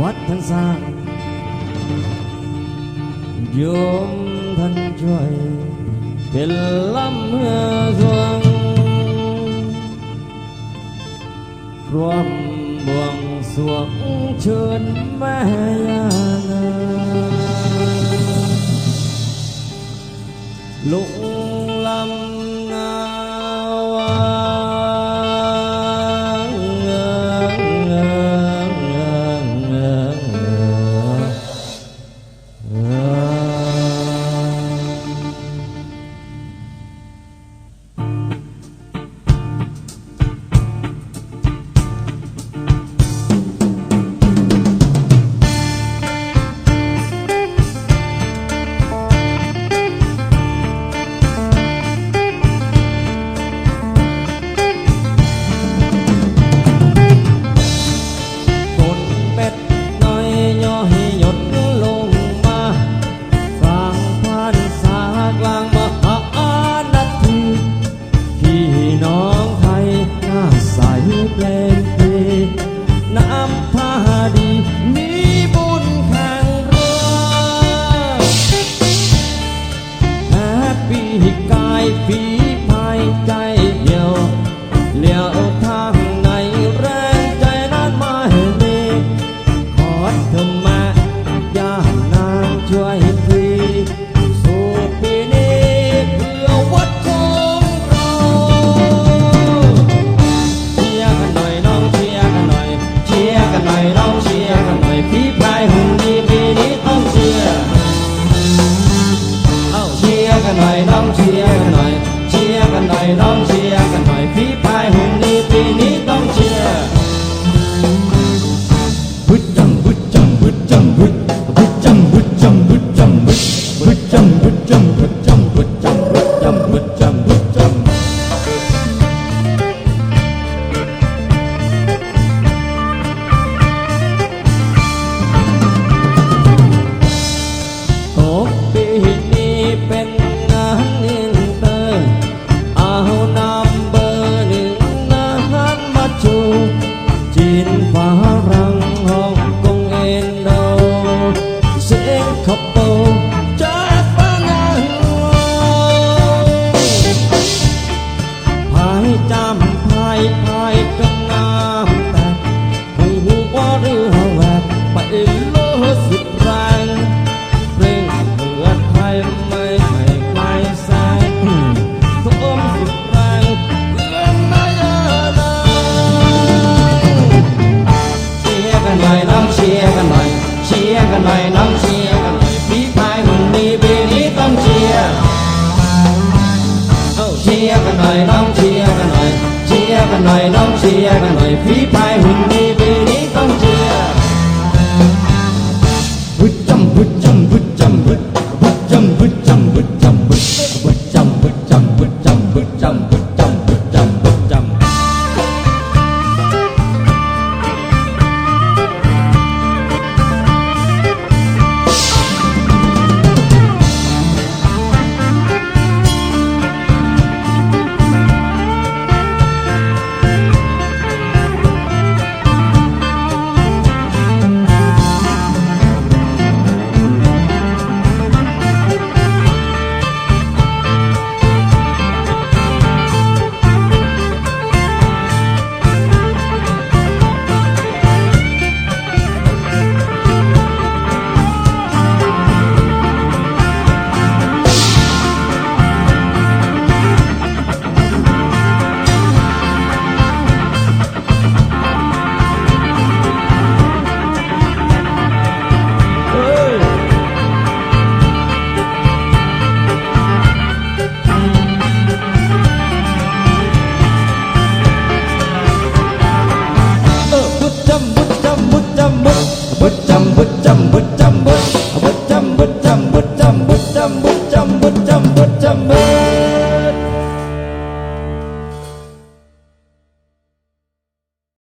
quách thân xa. Dương thân trời tiền lắm dương ruộng. Buồn xuống trơn mẹ lúc lắm ngàn But I'm. สุดแรงเร่งเหือไทยไม่ให้ใครแซงทุกอมสุดแรงเพื่อนไม่เอ่ยเชียร์กันหน่อยน้องเชียร์กันหน่อยเชียร์กันหน่อยน้องเชียร์กันหน่อยพี่พายมันมีปีนี้ต้องเชียร์เชียร์กันหน่อยน้อเชียร์กันหน่อยเชียร์กันหน่อยน้อเชียร์กันหน่อยพี่พหุ่นดี amor.